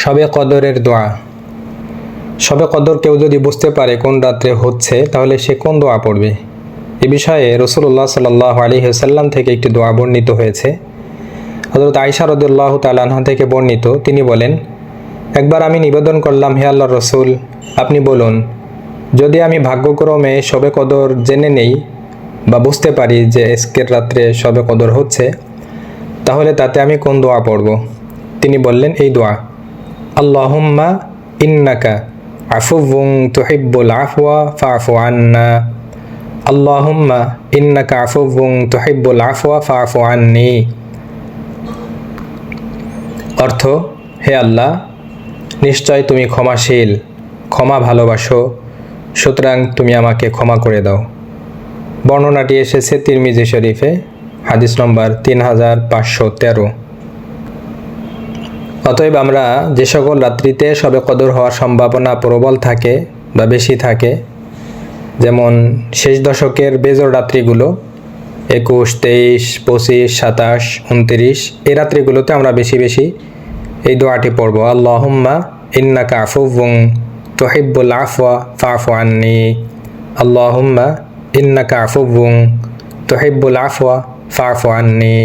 সবে কদরের দোয়া। সবে কদর কেউ যদি বুঝতে পারে কোন রাত্রে হচ্ছে, তাহলে সে কোন দোয়া পড়বে? এ বিষয়ে রসুল্লাহ সাল্লাহ আলী সাল্লাম থেকে একটি দোয়া বর্ণিত হয়েছে। হজরত আইসা রদুল্লাহ তালাহা থেকে বর্ণিত। তিনি বলেন, একবার আমি নিবেদন করলাম, হে আল্লাহ রসুল, আপনি বলুন, যদি আমি ভাগ্যক্রমে সবে কদর জেনে নেই বা বুঝতে পারি যে এসকের রাত্রে সবে কদর হচ্ছে, তাহলে তাতে আমি কোন দোয়া পড়ব? তিনি বললেন, এই দোয়া। আল্লাহুম্মা ইন্নাকা আফুবুং তুহিব্বুল আফওয়া ফাফু আন্না আল্লাহুম্মা ইন্নাকা আফুবুং তুহিব্বুল আফওয়া ফাফু আন্নি অর্থ, হে আল্লাহ, নিশ্চয় তুমি ক্ষমাশীল, ক্ষমা ভালোবাসো, সুতরাং তুমি আমাকে ক্ষমা করে দাও। বর্ণনাটি এসেছে তিরমিজি শরীফে, হাদিস নম্বর তিন হাজার পাঁচশো তেরো। অতএব আমরা যে সকল রাত্রিতে সবে কদর হওয়ার সম্ভাবনা প্রবল থাকে বা বেশি থাকে, যেমন শেষ দশকের বেজর রাত্রিগুলো, একুশ, তেইশ, পঁচিশ, সাতাশ, উনত্রিশ, এই রাত্রিগুলোতে আমরা বেশি বেশি এই দোয়াটি পড়ব। আল্লাহুম্মা ইন্নাকা আফুবুং তুহিব্বুল আফওয়া ফাফু আন্নি। আল্লাহুম্মা ইন্নাকা আফুবুং তুহিব্বুল আফওয়া ফাফু আন্নি।